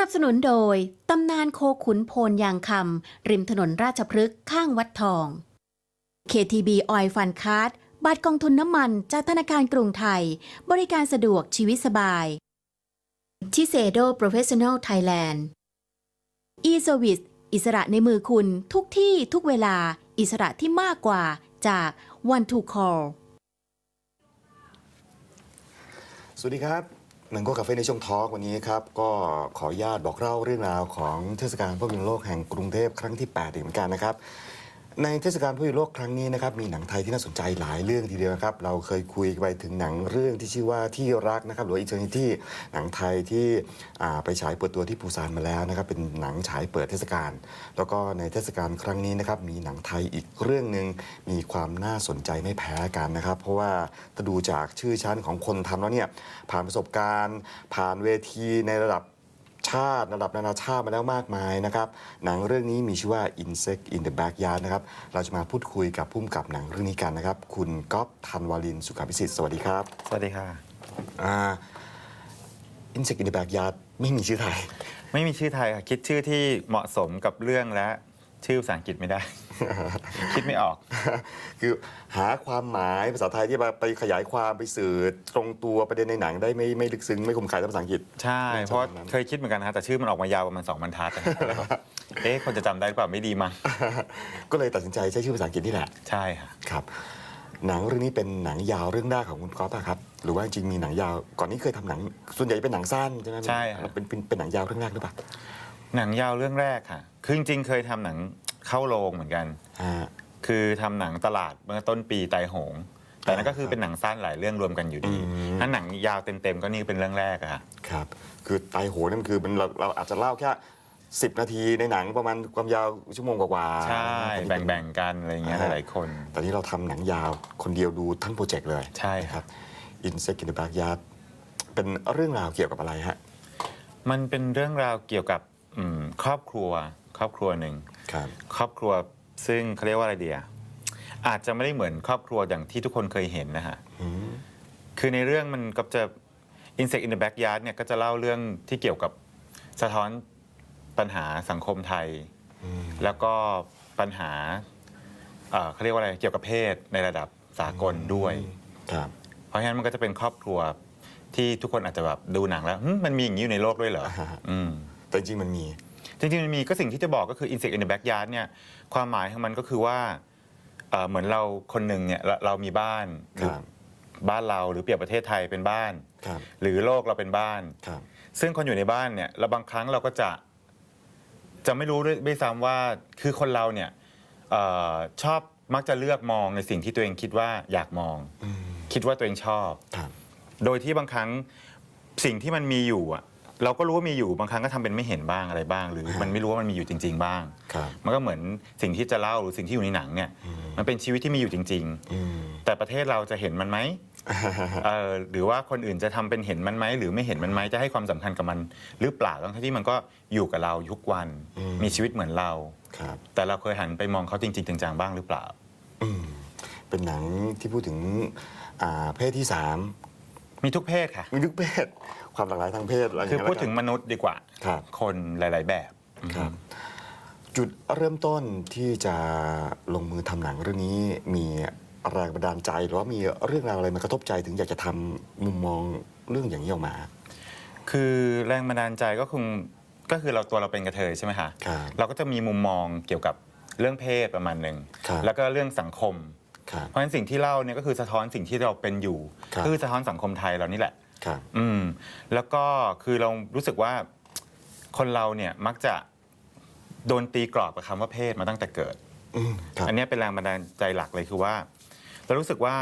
นับสนุนโดย ตำนานโคขุนโพนยางคำ ริมถนนราชพฤกษ์ข้างวัดทอง KTB Oil Fund Card บัตรกองทุนน้ำมันจากธนาคารกรุงไทย บริการสะดวกชีวิตสบาย ชิเซโด Professional Thailand e-service อิสระในมือคุณทุกที่ทุกเวลา อิสระที่มากกว่าจาก One to Call สวัสดีครับ หนังก็คาเฟ่ในช่วงทอล์กวันนี้ครับก็ขออนุญาตบอกเล่าเรื่องราวของเทศกาลภาพยนตร์โลกแห่งกรุงเทพครั้งที่8อีกเหมือนกันนะครับ ในเทศกาลภาพยนตร์โลกครั้งนี้นะครับมีหนังไทยที่น่าสนใจหลายเรื่องทีเดียวนะครับเราเคยคุยไปถึงหนังเรื่องที่ชื่อว่าที่รักนะครับหรือว่า Eternity หนังไทยที่ไปฉายเปิดตัวที่ปูซานมาแล้วนะครับเป็นหนังฉายเปิดเทศกาลแล้วก็ในเทศกาลครั้งนี้นะครับมีหนังไทยอีกเรื่องหนึ่งมีความน่าสนใจไม่แพ้กันนะครับ เพราะว่าถ้าดูจากชื่อชั้นของคนทำแล้วเนี่ยผ่านประสบการณ์ ผ่านเวทีในระดับ ชาติ ระดับนานาชาติมาแล้วมากมายนะครับ หนังเรื่องนี้มีชื่อว่า Insect in the Backyard นะครับ เราจะมาพูดคุยกับผู้กำกับหนังเรื่องนี้กันนะครับ คุณก๊อฟธันวาลินสุขพิสิทธิ์ สวัสดีครับสวัสดีค่ะ อ่า Insect in the Backyard ไม่มีชื่อไทย ไม่มีชื่อไทยค่ะ คิดชื่อที่เหมาะสมกับเรื่องและ ชื่อภาษาอังกฤษไม่ได้ คิดไม่ออก คือหาความหมายภาษาไทยที่มาไปขยายความไปสื่อตรงตัวประเด็นในหนังได้ไม่ไม่ลึกซึ้งไม่คมคายเท่าภาษาอังกฤษ ใช่ไม่เพราะจำนั้นเคยคิดเหมือนกันนะฮะแต่ชื่อมันออกมายาวประมาณ2บรรทัดอะแล้วก็เอ๊ะคนจะจำได้หรือเปล่าไม่ดีมั้งก็เลยตัดสินใจใช้ชื่อภาษาอังกฤษนี่แหละ ใช่ค่ะครับ หนังเรื่องนี้เป็นหนังยาวเรื่องแรกของคุณก๊อฟอะครับ หรือว่าจริงๆมีหนังยาวก่อนนี้เคยทำหนังส่วนใหญ่เป็นหนังสั้นใช่ไหมใช่ครับเป็นเป็นเป็นหนังยาวเรื่องแรกหรือเปล่าหนังยาวเรื่องแรกค่ะ คือจริงๆเคยทำหนังเข้าโรงเหมือนกัน อ่า คือทำหนังตลาดเมื่อต้นปีไตรโหง แต่นั่นก็คือครับเป็นหนังสั้นหลายเรื่องรวมกันอยู่ดี อืม ถ้าหนังยาวเต็มๆก็นี่เป็นเรื่องแรกอะค่ะครับ คือไตโหนั่นคือมันเราเราอาจจะเล่าแค่ 10 นาทีในหนังประมาณความยาวชั่วโมงกว่าๆใช่ต่นี่แเป็นบ่งๆกันอะไรอย่างเงี้ยอ่า หลายๆคนแต่นี่เราทำหนังยาวคนเดียวดูทั้งโปรเจกต์เลยใช่ครับอินเซกินเดบากยาเป็นเรื่องราวเกี่ยวกับอะไรฮะ มันเป็นเรื่องราวเกี่ยวกับอืมครอบครัว ครอบครัวหนึ่งครับ ครอบครัวซึ่งเขาเรียกว่าอะไรเดียอาจจะไม่ได้เหมือนครอบครัวอย่างที่ทุกคนเคยเห็นนะฮะอืมคือในเรื่องมันก็จะ Insect in the Backyard เนี่ยก็จะเล่าเรื่องที่เกี่ยวกับสะท้อนปัญหาสังคมไทยอืมแล้วก็ปัญหาเอ่อเขาเรียกว่าอะไรเกี่ยวกับเพศในระดับสากลด้วยครับเพราะฉะนั้นมันก็จะเป็นครอบครัวที่ทุกคนอาจจะแบบดูหนังแล้วหึมันมีอย่างนี้อยู่ในโลกด้วยเหรออ่าฮะอืมแต่จริงๆมันมี จริงๆมันมีก็สิ่งที่จะบอกก็คือ insect in the backyard เนี่ยความหมายของมันก็คือว่าเอ่อเหมือนเราคนหนึ่งเนี่ยเราเรามีบ้านหครือรับ บ้านเราหรือเปรียบประเทศไทยเป็นบ้าน ครับ หรือโลกเราเป็นบ้าน ครับ ซึ่งคนอยู่ในบ้านเนี่ยเราบางครั้งเราก็จะจะไม่รู้ด้วยด้วยซ้ำว่าคือคนเราเนี่ยเออชอบมักจะเลือกมองในสิ่งที่ตัวเองคิดว่าอยากมอง อืมคิดว่าตัวเองชอบ ครับ โดยที่บางครั้งสิ่งที่มันมีอยู่อะ เราก็รู้ว่ามีอยู่บางครั้งก็ทำเป็นไม่เห็นบ้างอะไรบ้าง หรือฮะมันไม่รู้ว่ามันมีอยู่จริง ๆ บ้าง ครับ มันก็เหมือนสิ่งที่จะเล่าหรือสิ่งที่อยู่ในหนังเนี่ยมันเป็นชีวิตที่มีอยู่จริง อืม ๆ แต่ประเทศเราจะเห็นมันไหมเออหรือว่าคนอื่นจะทำเป็นเห็นมันไหมหรือไม่เห็นมันไหมจะให้ความสำคัญกับมัน หรือเปล่าทั้งที่มันก็อยู่กับเราทุกวันอืม มีชีวิตเหมือนเรา ครับ แต่เราเคยหันไปมองเขาจริงๆจังๆบ้างหรือเปล่าอืมเป็นหนังที่พูดถึงอ่าเพศที่สาม มีทุกเพศค่ะ มีทุกเพศ ความหลากหลายทางเพศอะไรอย่างคือเงี้ยพูดถึงแล้วมนุษย์ดีกว่า ครับ คนหลาย ๆ แบบกันครับ จุดเริ่มต้นที่จะลงมือทำหนังเรื่องนี้ มีแรงบันดาลใจหรือว่ามีเรื่องราวอะไรมากระทบใจถึงอยากจะทำมุมมองเรื่องอย่างนี้ออกมา คือแรงบันดาลใจก็คงก็คือเราตัวเราเป็นกระเทยใช่ไหมคะครับเราก็จะมีมุมมองเกี่ยวกับเรื่องเพศประมาณหนึ่งครับแล้วก็เรื่องสังคม ครับ เพราะฉะนั้นสิ่งที่เล่าเนี่ยก็คือสะท้อนสิ่งที่เราเป็นอยู่ครับ คือสะท้อนสังคมไทยเรานี่แหละ ครับ อืมแล้วก็คือเรารู้สึกว่าคนเราเนี่ยมักจะโดนตีกรอบกับคำว่าเพศมาตั้งแต่เกิด อืมครับ อันเนี้ยเป็นแรงบันดาลใจหลักเลยคือว่า เรารู้สึกว่า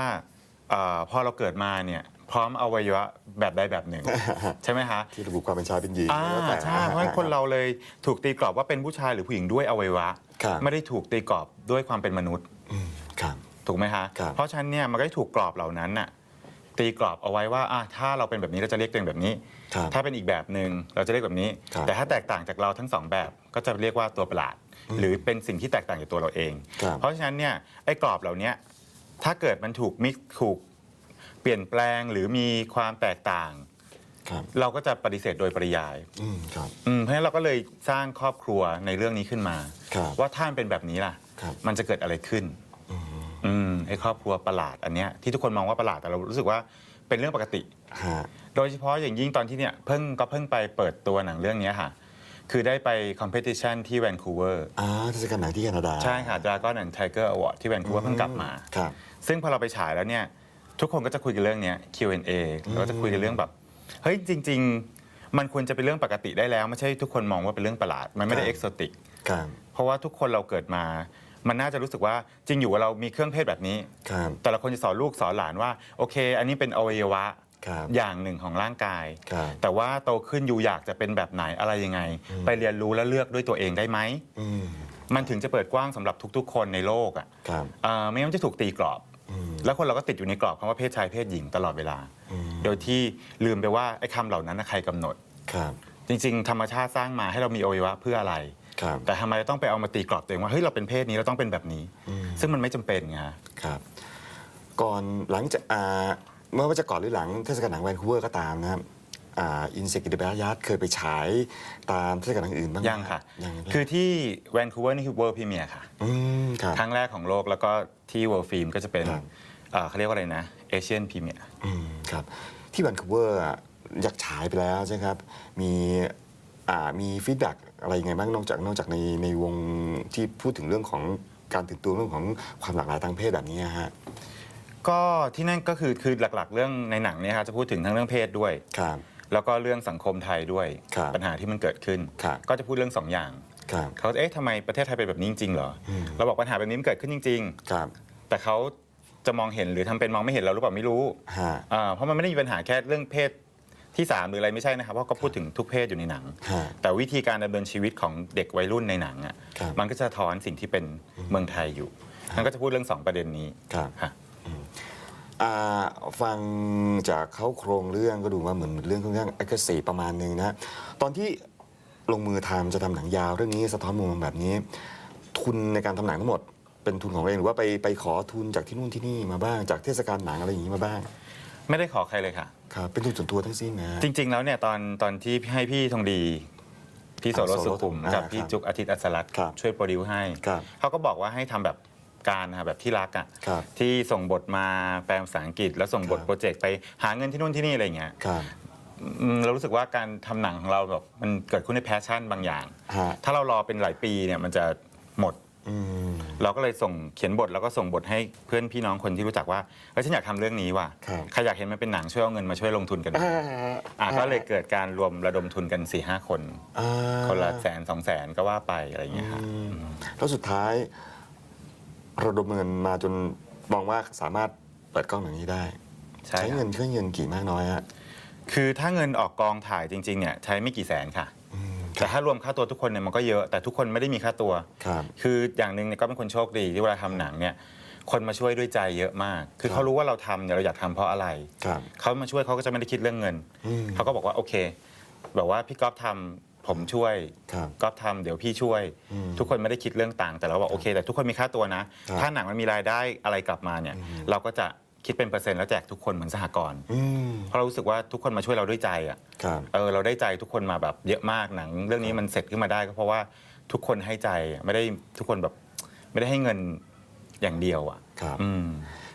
เออพอเราเกิดมาเนี่ยพร้อมอวัยวะแบบใดแบบหนึ่ง ใช่ไหมคะที่ระบุความเป็นชายเป็นหญิงอ่าแล้วแต่ ใช่เพราะฉะนั้นคนเราเลยถูกตีกรอบว่าเป็นผู้ชายหรือผู้หญิงด้วยอวัยวะ ครับ ไม่ได้ถูกตีกรอบด้วยความเป็นมนุษย์ อืมครับ ถูกไหมคะครับ เพราะฉะนั้นเนี่ยมันก็ได้ถูกกรอบเหล่านั้นน่ะตีกรอบเอาไว้ว่าอะถ้าเราเป็นแบบนี้เราจะเรียกตัวเองแบบนี้ ครับ ถ้าเป็นอีกแบบหนึ่งเราจะเรียกแบบนี้ ครับแต่ถ้าแตกต่างจากเราทั้งสองแบบก็จะเรียกว่าตัวประหลาด หรือเป็นสิ่งที่แตกต่างจากตัวเราเอง ครับเพราะฉะนั้นเนี่ยไอ้กรอบเหล่านี้ถ้าเกิดมันถูกมิกถูกเปลี่ยนแปลงหรือมีความแตกต่าง ครับ เราก็จะปฏิเสธโดยปริยายอืมครับ อืมเพราะฉะนั้นเราก็เลยสร้างครอบครัวในเรื่องนี้ขึ้นมา ครับว่าถ้ามันเป็นแบบนี้ล่ะ ครับ มันจะเกิดอะไรขึ้น อืมไอ้ครอบครัวประหลาดอันเนี้ยที่ทุกคนมองว่าประหลาดแต่เรารู้สึกว่าเป็นเรื่องปกติ ฮะ โดยเฉพาะอย่างยิ่งตอนที่เนี่ยเพิ่งก็เพิ่งไปเปิดตัวหนังเรื่องเนี้ยค่ะ คือได้ไปคอมเพติชันที่แวนคูเวอร์อ่าเทศกาลหนังที่แคนาดาใช่ค่ะ Dragon and Tiger Award ที่แวนคูเวอร์เพิ่งกลับมา ครับ ซึ่งพอเราไปฉายแล้วเนี่ย ทุกคนก็จะคุยกันเรื่องเนี้ย Q&A แล้วก็จะคุยกันเรื่องแบบ เฮ้ย จริง ๆ มันควรจะเป็นเรื่องปกติได้แล้ว ไม่ใช่ทุกคนมองว่าเป็นเรื่องประหลาด มันไม่ได้ครับ เอกโซติก ครับ เพราะว่าทุกคนเราเกิดมา มันน่าจะรู้สึกว่าจริงอยู่ว่าเรามีเครื่องเพศแบบนี้ ครับ แต่ละคนจะสอนลูกสอนหลานว่าโอเค อันนี้เป็นอวัยวะครับอย่างหนึ่งของร่างกาย ครับ แต่ว่าโตขึ้นอยู่อยากจะเป็นแบบไหนอะไรยังไง ไปเรียนรู้และเลือกด้วยตัวเองได้ไหม อืมมันถึงจะเปิดกว้างสำหรับทุกๆ คนในโลกอะครับอ่าไม่งั้นมันจะถูกตีกรอบ อืม แล้วคนเราก็ติดอยู่ในกรอบคำว่าเพศชายเพศหญิงตลอดเวลา อืม โดยที่ลืมไปว่าไอ้คำเหล่านั้นนะใครกำหนด ครับ จริง ๆ ธรรมชาติสร้างมาให้เรามีอวัยวะเพื่ออะไร ครับ แต่ทำไมเราต้องไปเอามาตีกรอบตัวเองว่าเฮ้ยเราเป็นเพศนี้เราต้องเป็นแบบนี้อืมซึ่งมันไม่จำเป็นไงฮะ ครับ ก่อนหลังจากอ่าเมื่อว่าจะก่อนหรือหลังเทศกาลหนังแวนคูเวอร์ก็ตามนะครับอ่าอินเซกิเดบายัดเคยไปฉายตามเทศกาลหนังอื่นบ้างไหมยังค่ะ ยังคือที่แวนคูเวอร์นี่คือเวิร์พรีเมียร์ค่ะอืมครับ ครั้งแรกของโลกแล้วก็ที่เวิ r ์ฟิล์มก็จะเป็นครับ เอ่อเขาเรียกว่าอะไรนะเอเชียนพรีเมียร์อืมครับที่แวนคูเวอร์อะอยากฉายไปแล้วใช่ไหมครับ มีอ่ามีฟีดแบ็ก อะไรยังไงบ้างนอกจากนอกจากในในวงที่พูดถึงเรื่องของการตื่นตัวเรื่องของความหลากหลายทางเพศแบบนี้ฮะก็ที่นั่นก็คือคือหลักๆ เรื่องในหนังเนี่ยครับจะพูดถึงทั้งเรื่องเพศด้วย ครับ แล้วก็เรื่องสังคมไทยด้วย ครับปัญหาที่มันเกิดขึ้น ครับก็จะพูดเรื่องสองอย่าง ครับ เขาจะเอ๊ะทำไมประเทศไทยเป็นแบบนี้จริงๆเหรออมเราบอกปัญหาแบบนี้มันเกิดขึ้นจริง ครับๆ แต่เขาจะมองเห็นหรือทำเป็นมองไม่เห็นเราหรือเปล่าไม่รู้ฮะ อ่าเพราะมันไม่ได้มีปัญหาแค่เรื่องเพศ ที่สามหรืออะไรไม่ใช่นะครับ เพราะก็พูดถึงทุกเพศอยู่ในหนัง ฮะ แต่วิธีการดำเนินชีวิตของเด็กวัยรุ่นในหนังอะครับมันก็จะสะท้อนสิ่งที่เป็นเมืองไทยอยู่มันก็จะพูดเรื่องสองประเด็นนี้ครับค่ะอ่าฟังจากเขาโครงเรื่องก็ดูว่าเหมือนเรื่องค่อนข้างเอกสีประมาณหนึงนะ ตอนที่ลงมือทำจะทำหนังยาวเรื่องนี้สะท้อนมุมมองแบบนี้ ทุนในการทำหนังทั้งหมด เป็นทุนของเราเองหรือว่าไปไปขอทุนจากที่นู่นที่นี่มาบ้างจากเทศกาลหนังอะไรอย่างนี้มาบ้าง ไม่ได้ขอใครเลยค่ะ ครับเป็นทุนส่วนตัวทั้งสิ้นนะ จริง ๆ แล้วเนี่ยตอนตอนที่ให้พี่ทองดี พี่โสรสสุขุมอ่ากับครับพี่จุกอาทิตย์อัศรัตน์ครับช่วยโปรดิวให้ครับเขาก็บอกว่าให้ทำแบบการนะแบบที่รักอะครับที่ส่งบทมาแปลภาษาอังกฤษ แล้วส่งบทครับ โปรเจกต์ไปหาเงินที่นู่นที่นี่อะไรอย่างเงี้ยครับ อืมเรารู้สึกว่าการทำหนังของเราแบบมันเกิดขึ้นในแพชชั่นบางอย่าง ฮะ ถ้าเรารอเป็นหลายปีเนี่ยมันจะหมด อืม เราก็เลยส่งเขียนบทแล้วก็ส่งบทให้เพื่อนพี่น้องคนที่รู้จักว่าเฮ้ยฉันอยากทำเรื่องนี้ว่ะครับใครอยากเห็นมันเป็นหนังช่วยเอาเงินมาช่วยลงทุนกันอ่าอะก็เลยเกิดการรวมระดมทุนกัน4ี่ห้าคน อ่าคนละแสนสองแสนก็ว่าไปอะไรอย่างเงี้ยครับอืมแล้วสุดท้ายระดมเงินมาจนมองว่าสามารถเปิดกล้องหนังนี้ได้ ใช่ใช้คเงิรับนเครื่องเงินกี่มากน้อยฮะ คือถ้าเงินออกกองถ่ายจริงๆเนี่ยใช้ไม่กี่แสนค่ะอืม แต่ถ้ารวมค่าตัวทุกคนเนี่ยมันก็เยอะแต่ทุกคนไม่ได้มีค่าตัว ครับ คืออย่างหนึ่งเนี่ยก็เป็นคนโชคดีที่เวลาทำหนังเนี่ยคนมาช่วยด้วยใจเยอะมาก คือครับเขารู้ว่าเราทำเนี่ยเราอยากทำเพราะอะไร ครับ เขามาช่วยเขาก็จะไม่ได้คิดเรื่องเงิน อืมเขาก็บอกว่าโอเค แบบว่าพี่ก๊อฟทำผมช่วยครับก๊อฟทำเดี๋ยวพี่ช่วย อืมทุกคนไม่ได้คิดเรื่องต่างค์แต่เราบอกโอเค แต่ทุกคนมีค่าตัวนะ ครับถ้าหนังมันมีรายได้อะไรกลับมาเนี่ยอืมเราก็จะ คิดเป็นเปอร์เซ็นต์แล้วแจกทุกคนเหมือนสหกรณ์อืมเพราะเรารู้สึกว่าทุกคนมาช่วยเราด้วยใจอะครับ เออเราได้ใจทุกคนมาแบบเยอะมากหนัง เรื่องนี้มันเสร็จขึ้นมาได้ก็เพราะว่าทุกคนให้ใจอะไม่ได้ทุกคนแบบไม่ได้ให้เงินอย่างเดียวอะครับ อืม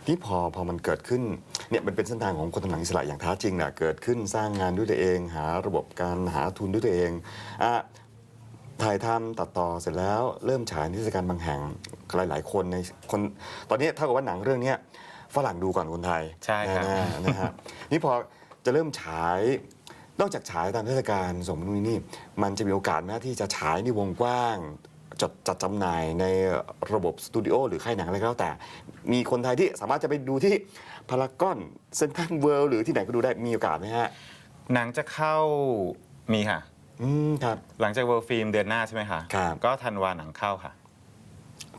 นี่พอพอมันเกิดขึ้นเนี่ยมันเป็นเส้นทางของคนทำหนังอิสระอย่างแท้จริงนะเกิดขึ้นสร้างงานด้วยตัวเอง หาระบบการหาทุนด้วยตัวเองอะถ่ายทำตัดต่อเสร็จแล้วเริ่มฉายนิทรรศการบางแห่งหลายๆคนในคนตอนนี้เท่ากับว่าหนังเรื่องเนี้ย ฝรั่งดูก่อนคนไทยใช่ครับแน่ๆนะฮะนี่พอจะเริ่มฉายนอกจากฉายตามเทศกาลสมนุนนี่ มันจะมีโอกาสไหมที่จะฉายในวงกว้างจัดจัดจำหน่ายในระบบสตูดิโอหรือค่ายหนังอะไรก็แล้วแต่ มีคนไทยที่สามารถจะไปดูที่พารากอนเซนทรัลเวิลด์หรือที่ไหนก็ดูได้มีโอกาสไหมฮะหนังจะเข้ามีค่ะ อืมครับ หลังจากเวิร์ฟิล์มเดือนหน้าใช่ไหมคะครับ ก็ธันวาหนังเข้าค่ะ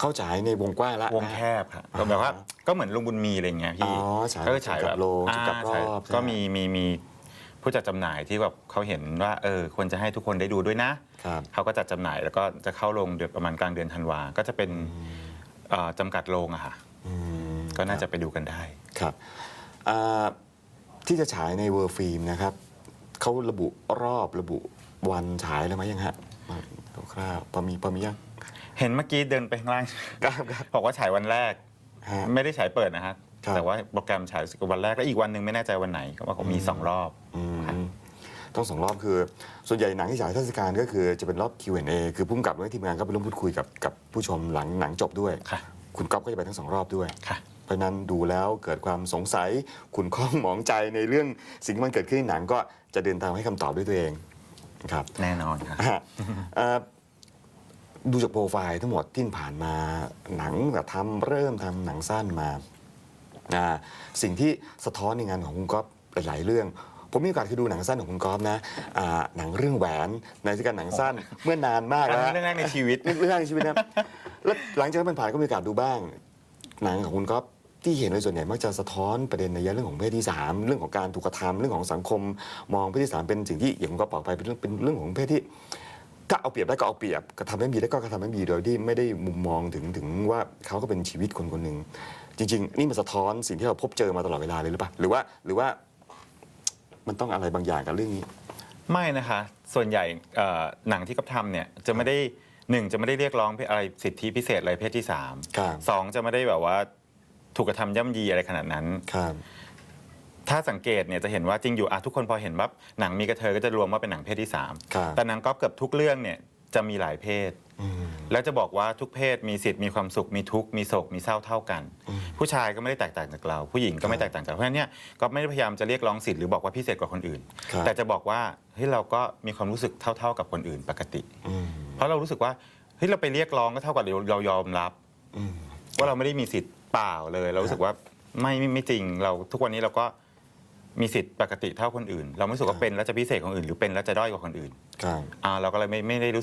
เข้าฉายในวงกว้างละ วงแคบค่ะก็แบบว่าก็เหมือนลุงบุญมีอะไรอย่างเงี้ยอ๋พี่อฉายก็ฉายแบบกับโรงอ่ากับรใช่อบก็ใช่ไหมีมีมีผู้จัดจำหน่ายที่แบบเขาเห็นว่าเออควรจะให้ทุกคนได้ดูด้วยนะครับเขาก็จัดจำหน่ายแล้วก็จะเข้าโรงเดือนประมาณกลางเดือนธันวา ก็จะเป็นเอ่อจำกัดโรงอะค่ะอืมก็น่าจะไปดูกันได้ครับอ่าที่จะฉายในเวิร์ฟิล์มนะครับเขาระบุรอบระบุวันฉายแล้วไหมยังฮะมาคร่าวๆพอมีพอมียัง เห็นเมื่อกี้เดินไปข้างล่างครับครับ บอกว่าฉายวันแรก ฮะ ไม่ได้ฉายเปิดนะฮะครับ แต่ว่าโปรแกรมฉายวันแรกแล้วอีกวันหนึ่งไม่แน่ใจวันไหนก็ว่าผมมีสองรอบ อืมต้องสองรอบคือ ส่วนใหญ่หนังที่ฉายเทศกาลก็คือจะเป็นรอบ Q&A คือพุ่มกับและทีมงานก็ไปร่วมพูดคุยกับกับผู้ชมหลังหนังจบด้วย ค่ะ คุณก๊อฟก็จะไปทั้งสองรอบด้วย ค่ะ เพราะฉะนั้นดูแล้วเกิดความสงสัยขุนข้องหมองใจในเรื่องสิ่งที่มันเกิดขึ้นในหนังก็จะเดินทางให้คำตอบด้วยตัวเองนะครับ แน่นอนค่ะฮะเอ่อ ดูจากโปรไฟล์ทั้งหมดที่ผ่านมาหนังแบบทำเริ่มทำหนังสั้นมาอ่าสิ่งที่สะท้อนในงานของคุณก๊อฟหลายๆเรื่อง ผมมีโอกาสคือดูหนังสั้นของคุณก๊อฟนะอ่าหนังเรื่องแหวนในที่การหนังสั้นเมื่อนานมากอันแล้วนี้เรื่องแรกในชีวิตเรื่องแรกในชีวิตนะครับแล้วหลังจากนั้นมันผ่านก็มีโอกาสดูบ้าง หนังของคุณก๊อฟที่เห็นโดยส่วนใหญ่มักจะสะท้อนประเด็นในเรื่องของเพศที่สามเรื่องของการถูกกระทำเรื่องของสังคมมองเพศที่สามเป็นสิ่งที่อย่างคุณก๊อฟบอกไปเป็นเรื่องเป็นเรื่องของเพศที่ ก็เอาเปรียบได้ก็เอาเปรียบกระทำไม่มีได้ก็กระทำไม่มีโดยที่ไม่ได้มุมมองถึงถึงว่าเขาก็เป็นชีวิตคนคนหนึ่งจริง ๆ นี่มันสะท้อนสิ่งที่เราพบเจอมาตลอดเวลาเลยหรือเปล่าหรือว่าหรือว่ามันต้องอะไรบางอย่างกับเรื่องนี้ ไม่นะคะ ส่วนใหญ่เอ่อหนังที่กับทำเนี่ยจะไม่ได้หนึ่งจะไม่ได้เรียกร้องอะไรสิทธิพิเศษอะไรเพศที่สามครับ สองจะไม่ได้แบบว่าถูกกระทำย่ำยีอะไรขนาดนั้น ครับ ถ้าสังเกตเนี่ยจะเห็นว่าจริงอยู่อะทุกคนพอเห็นว่าหนังมีกระเทยก็จะรวมว่าเป็นหนังเพศที่สามครับแต่หนังก๊อฟเกือบทุกเรื่องเนี่ยจะมีหลายเพศอืมแล้วจะบอกว่าทุกเพศมีสิทธิ์มีความสุขมีทุกข์มีโศกมีเศร้าเท่ากัน ผู้ชายก็ไม่ได้แตกต่างจากเรา ผู้หญิงก็ไม่แตกต่างจากเราเพราะฉะนั้นเนี่ยก็ไม่ได้พยายามจะเรียกร้องสิทธิ์หรือบอกว่าพิเศษกว่าคนอื่น ครับ แต่จะบอกว่าเฮ้ยเราก็มีความรู้สึกเท่า ๆกับคนอื่นปกติ อืมเพราะเรารู้สึกว่าเฮ้ยเราไปเรียกร้องก็เท่ากับเราเรายอมรับ อืม ว่าเราไม่ได้มีสิทธิ์เปล่าเลย เรารู้สึกว่าไม่ไม่ไม่จริงเราทุกวันนี้เราก็ มีสิทธิ์ปกติเท่าคนอื่น เราไม่รู้สึกว่าเป็นแล้วจะพิเศษกว่าคนอื่น หรือเป็นแล้วจะด้อยกว่าคนอื่นครับ อ่าเราก็เลยไม่ไม่ได้รู้